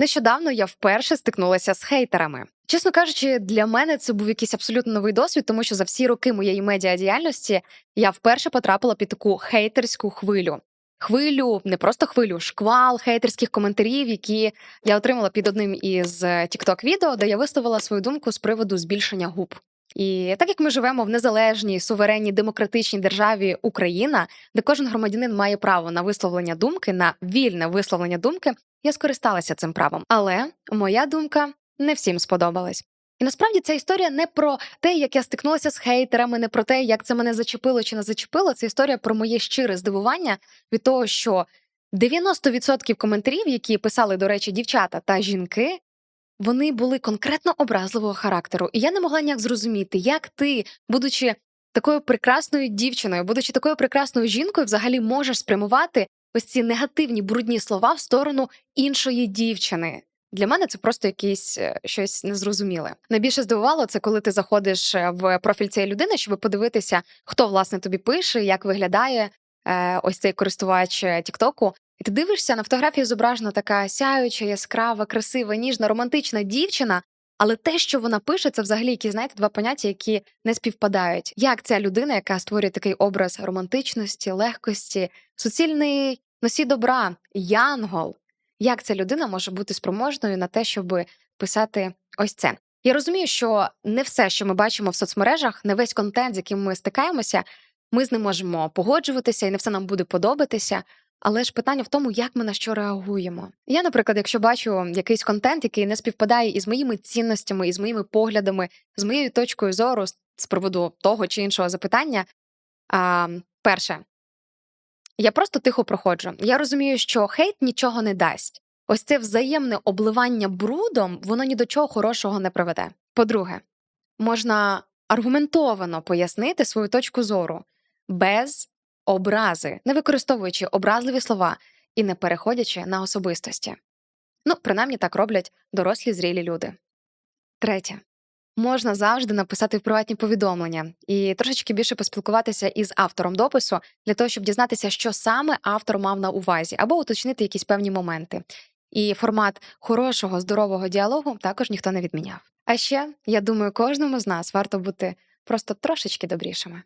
Нещодавно я вперше стикнулася з хейтерами. Чесно кажучи, для мене це був якийсь абсолютно новий досвід, тому що за всі роки моєї медіадіяльності я вперше потрапила під таку хейтерську хвилю. Хвилю, не просто хвилю, шквал хейтерських коментарів, які я отримала під одним із тікток відео, де я висловила свою думку з приводу збільшення губ. І так як ми живемо в незалежній, суверенній, демократичній державі Україна, де кожен громадянин має право на висловлення думки, на вільне висловлення думки, я скористалася цим правом. Але моя думка не всім сподобалась. І насправді ця історія не про те, як я стикнулася з хейтерами, не про те, як це мене зачепило чи не зачепило. Це історія про моє щире здивування від того, що 90% коментарів, які писали, до речі, дівчата та жінки, вони були конкретно образливого характеру. І я не могла ніяк зрозуміти, як ти, будучи такою прекрасною дівчиною, будучи такою прекрасною жінкою, взагалі можеш спрямувати ось ці негативні брудні слова в сторону іншої дівчини. Для мене це просто якесь е, щось незрозуміле. Найбільше здивувало це, коли ти заходиш е, в профіль цієї людини, щоб подивитися, хто власне тобі пише, як виглядає е, ось цей користувач Тіктоку. І ти дивишся на фотографії зображена така сяюча, яскрава, красива, ніжна, романтична дівчина. Але те, що вона пише, це взагалі якісь, знаєте, два поняття, які не співпадають. Як ця людина, яка створює такий образ романтичності, легкості, суцільний носій добра, янгол, як ця людина може бути спроможною на те, щоб писати ось це? Я розумію, що не все, що ми бачимо в соцмережах, не весь контент, з яким ми стикаємося, ми з ним можемо погоджуватися, і не все нам буде подобатися. Але ж питання в тому, як ми на що реагуємо. Я, наприклад, якщо бачу якийсь контент, який не співпадає із моїми цінностями, із моїми поглядами, з моєю точкою зору з- приводу того чи іншого запитання. А, перше, я просто тихо проходжу. Я розумію, що хейт нічого не дасть. Ось це взаємне обливання брудом, воно ні до чого хорошого не приведе. По-друге, можна аргументовано пояснити свою точку зору без образи, не використовуючи образливі слова і не переходячи на особистості. Ну, принаймні так роблять дорослі зрілі люди. Третє. Можна завжди написати в приватні повідомлення і трошечки більше поспілкуватися із автором допису для того, щоб дізнатися, що саме автор мав на увазі, або уточнити якісь певні моменти. І формат хорошого, здорового діалогу також ніхто не відміняв. А ще я думаю, кожному з нас варто бути просто трошечки добрішими.